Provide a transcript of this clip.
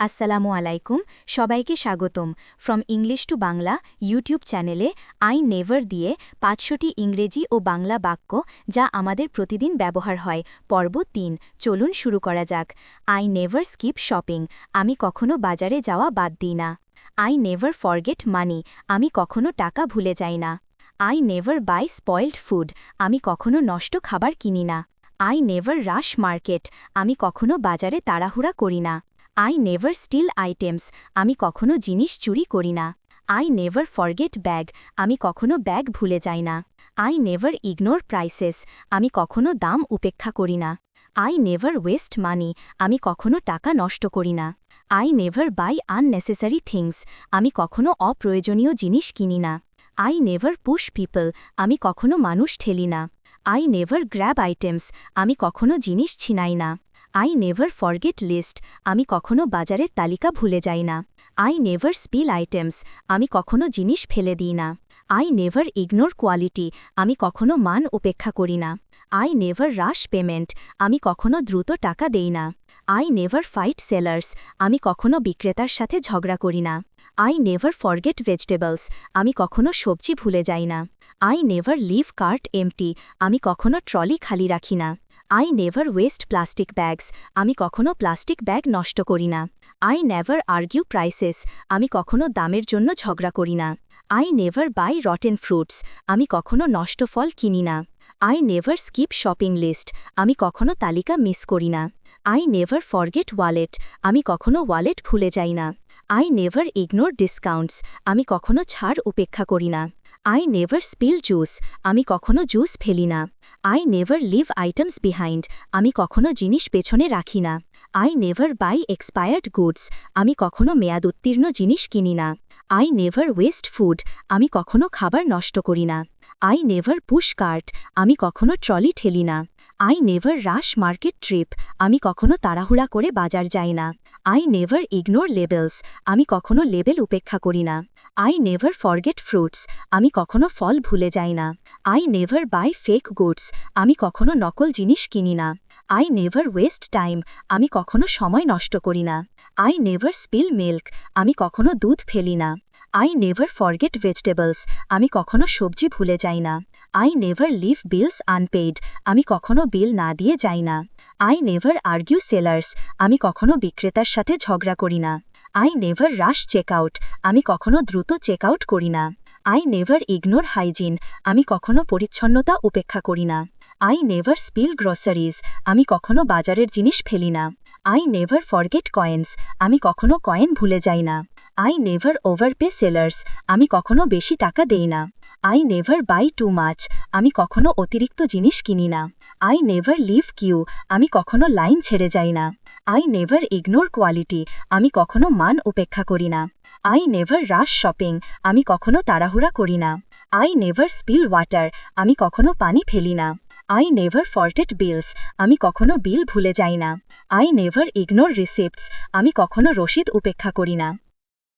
আসসালামু আলাইকুম, সবাইকে স্বাগতম। From English to Bangla YouTube চ্যানেলে আই নেভার দিয়ে পাঁচশোটি ইংরেজি ও বাংলা বাক্য যা আমাদের প্রতিদিন ব্যবহার হয়। পর্ব তিন, চলুন শুরু করা যাক। আই নেভার স্কিপ শপিং আমি কখনো বাজারে যাওয়া বাদ দিই না। আই নেভার ফরগেট মানি আমি কখনো টাকা ভুলে যাই না। I never buy spoiled food আমি কখনো নষ্ট খাবার কিনি না। আই নেভার রাশ মার্কেট আমি কখনো বাজারে তাড়াহুড়া করি না। আই নেভার স্টিল আইটেমস আমি কখনো জিনিস চুরি করি না। আই নেভার ফরগেট ব্যাগ আমি কখনো ব্যাগ ভুলে যাই না। আই নেভার ইগনোর প্রাইসেস আমি কখনো দাম উপেক্ষা করি না। আই নেভার ওয়েস্ট মানি আমি কখনো টাকা নষ্ট করি না। I never buy unnecessary things আমি কখনো অপ্রয়োজনীয় জিনিস কিনি না। আই নেভার পুশ পিপল আমি কখনো মানুষ ঠেলি না। আই নেভার গ্র্যাব আইটেমস আমি কখনো জিনিস ছিনাই না। আই নেভার ফরগেট লিস্ট আমি কখনো বাজারের তালিকা ভুলে যাই না। আই নেভার স্পিল আইটেমস আমি কখনো জিনিস ফেলে দিই না। আই নেভার ইগনোর কোয়ালিটি আমি কখনো মান উপেক্ষা করি না। আই নেভার রাশ পেমেন্ট আমি কখনো দ্রুত টাকা দেই না। আই নেভার ফাইট সেলার্স আমি কখনো বিক্রেতার সাথে ঝগড়া করি না। আই নেভার ফরগেট ভেজিটেবলস আমি কখনো সবজি ভুলে যাই না। I never leave cart empty আমি কখনো ট্রলি খালি রাখি না। I never waste plastic bags আমি কখনো প্লাস্টিক ব্যাগ নষ্ট করি না। আই নেভার আর্গিউ প্রাইসেস আমি কখনো দামের জন্য ঝগড়া করি না। I never buy rotten fruits আমি কখনো নষ্ট ফল কিনি না। I never skip shopping list আমি কখনো তালিকা মিস করি না। আই নেভার ফরগেট ওয়ালেট আমি কখনো ওয়ালেট ভুলে যাই না। আই নেভার ইগনোর ডিসকাউন্টস আমি কখনো ছাড় উপেক্ষা করি না। আই নেভার স্পিল জুস আমি কখনো জুস ফেলি না। I never leave items behind আমি কখনো জিনিস পেছনে রাখি না। I never buy expired goods আমি কখনো মেয়াদ উত্তীর্ণ জিনিস কিনি না। আই নেভার ওয়েস্ট ফুড আমি কখনো খাবার নষ্ট করি না। আই নেভার পুশ কার্ট আমি কখনো ট্রলি ঠেলি না। I never rush market trip আমি কখনো তাড়াহুড়া করে বাজার যাই না। আই নেভার ইগনোর লেবেলস আমি কখনো লেবেল উপেক্ষা করি না। আই নেভার ফরগেট ফ্রুটস আমি কখনো ফল ভুলে যাই না। I never buy fake goods আমি কখনো নকল জিনিস কিনি না। আই নেভার ওয়েস্ট টাইম আমি কখনো সময় নষ্ট করি না। আই নেভার স্পিল মিল্ক আমি কখনো দুধ ফেলি না। আই নেভার ফরগেট ভেজিটেবলস আমি কখনো সবজি ভুলে যাই না। I never leave bills unpaid আমি কখনো বিল না দিয়ে যাই না। আই নেভার আর্গিউ সেলার্স আমি কখনো বিক্রেতার সাথে ঝগড়া করি না। আই নেভার রাশ চেকআউট আমি কখনো দ্রুত চেকআউট করি না। আই নেভার ইগনোর হাইজিন আমি কখনো পরিচ্ছন্নতা উপেক্ষা করি না। আই নেভার স্পিল গ্রসারিজ আমি কখনো বাজারের জিনিস ফেলি না। আই নেভার ফরগেট কয়েন্স আমি কখনো কয়েন ভুলে যাই না। আই নেভার ওভারপে সেলার্স আমি কখনো বেশি টাকা দেই না। I never buy too much আমি কখনো অতিরিক্ত জিনিস কিনি না। আই নেভার লিভ কিউ আমি কখনো লাইন ছেড়ে যাই না। আই নেভার ইগনোর কোয়ালিটি আমি কখনো মান উপেক্ষা করি না। আই নেভার রাশ শপিং আমি কখনো তাড়াহুড়া করি না। আই নেভার স্পিল ওয়াটার আমি কখনো পানি ফেলি না। আই নেভার ফর্টেড বিলস আমি কখনো বিল ভুলে যাই না। আই নেভার ইগনোর রিসিপ্টস আমি কখনো রসিদ উপেক্ষা করি না।